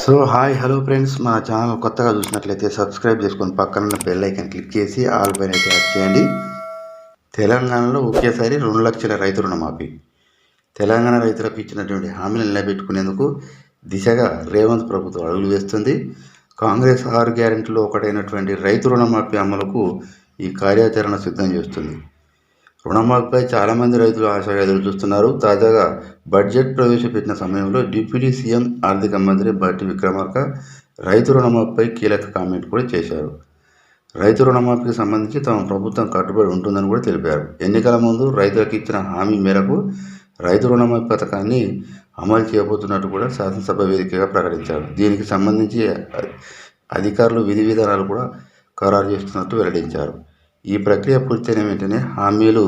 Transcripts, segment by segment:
So hi hello friends మా channel కొత్తగా చూసినట్లయితే సబ్స్క్రైబ్ చేసుకొని పక్కన బెల్ క్లిక్ చేసి ఆల్ పైన ట్యాప్ చేయండి. తెలంగాణలో ఒకేసారి రెండు లక్షల రైతు రుణమాఫీ. తెలంగాణ రైతులకు ఇచ్చినటువంటి హామీలు నిలబెట్టుకునేందుకు దిశగా రేవంత్ ప్రభుత్వం అడుగులు వేస్తుంది. కాంగ్రెస్ ఆరు గ్యారెంటీలో ఒకటైనటువంటి రైతు రుణమాఫీ అమలుకు ఈ కార్యాచరణ సిద్ధం చేస్తుంది. రుణమాఫీపై చాలామంది రైతులు ఆశగా ఎదురు చూస్తున్నారు తాజాగా బడ్జెట్ ప్రవేశపెట్టిన సమయంలో డిప్యూటీ సీఎం ఆర్థిక మంత్రి బట్టి విక్రమార్క రైతు రుణమాఫీపై కీలక కామెంట్ కూడా చేశారు. రైతు రుణమాఫీకి సంబంధించి తమ ప్రభుత్వం కట్టుబడి ఉంటుందని కూడా తెలిపారు. ఎన్నికల ముందు రైతులకు ఇచ్చిన హామీ మేరకు రైతు రుణమాఫీ పథకాన్ని అమలు చేయబోతున్నట్టు కూడా శాసనసభ వేదికగా ప్రకటించారు. దీనికి సంబంధించి అధికారులు విధి విధానాలు కూడా ఖరారు చేస్తున్నట్టు వెల్లడించారు. ఈ ప్రక్రియ పూర్తయిన వెంటనే హామీలు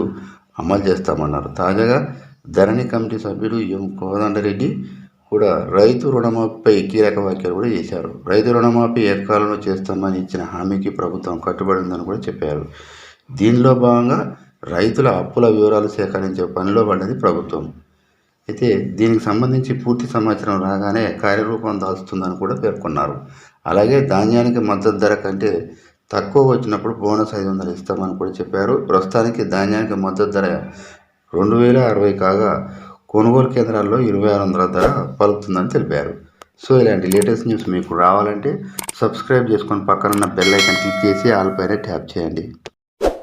అమలు చేస్తామన్నారు. తాజాగా ధరణి కమిటీ సభ్యుడు ఎం కోదండరెడ్డి కూడా రైతు రుణమాఫీపై కీలక వ్యాఖ్యలు కూడా చేశారు. రైతు రుణమాఫీ ఏకాలంలో చేస్తామని ఇచ్చిన హామీకి ప్రభుత్వం కట్టుబడి ఉందని కూడా చెప్పారు. దీనిలో భాగంగా రైతుల అప్పుల వివరాలు సేకరించే పనిలో పడ్డది ప్రభుత్వం. అయితే దీనికి సంబంధించి పూర్తి సమాచారం రాగానే కార్యరూపం దాల్చుతుందని కూడా పేర్కొన్నారు. అలాగే ధాన్యానికి మద్దతు ధర కంటే తక్కువ వచ్చినప్పుడు బోనస్ ఐదు వందలు ఇస్తామని కూడా చెప్పారు. ప్రస్తుతానికి ధాన్యానికి మద్దతు ధర రెండు వేల అరవై కాగా కొనుగోలు కేంద్రాల్లో ఇరవై ఆరు వందల ధర పలుకుతుందని తెలిపారు. సో ఇలాంటి లేటెస్ట్ న్యూస్ మీకు రావాలంటే సబ్స్క్రైబ్ చేసుకొని పక్కనున్న బెల్ ఐకన్ క్లిక్ చేసి ఆల్ పైన ట్యాప్ చేయండి.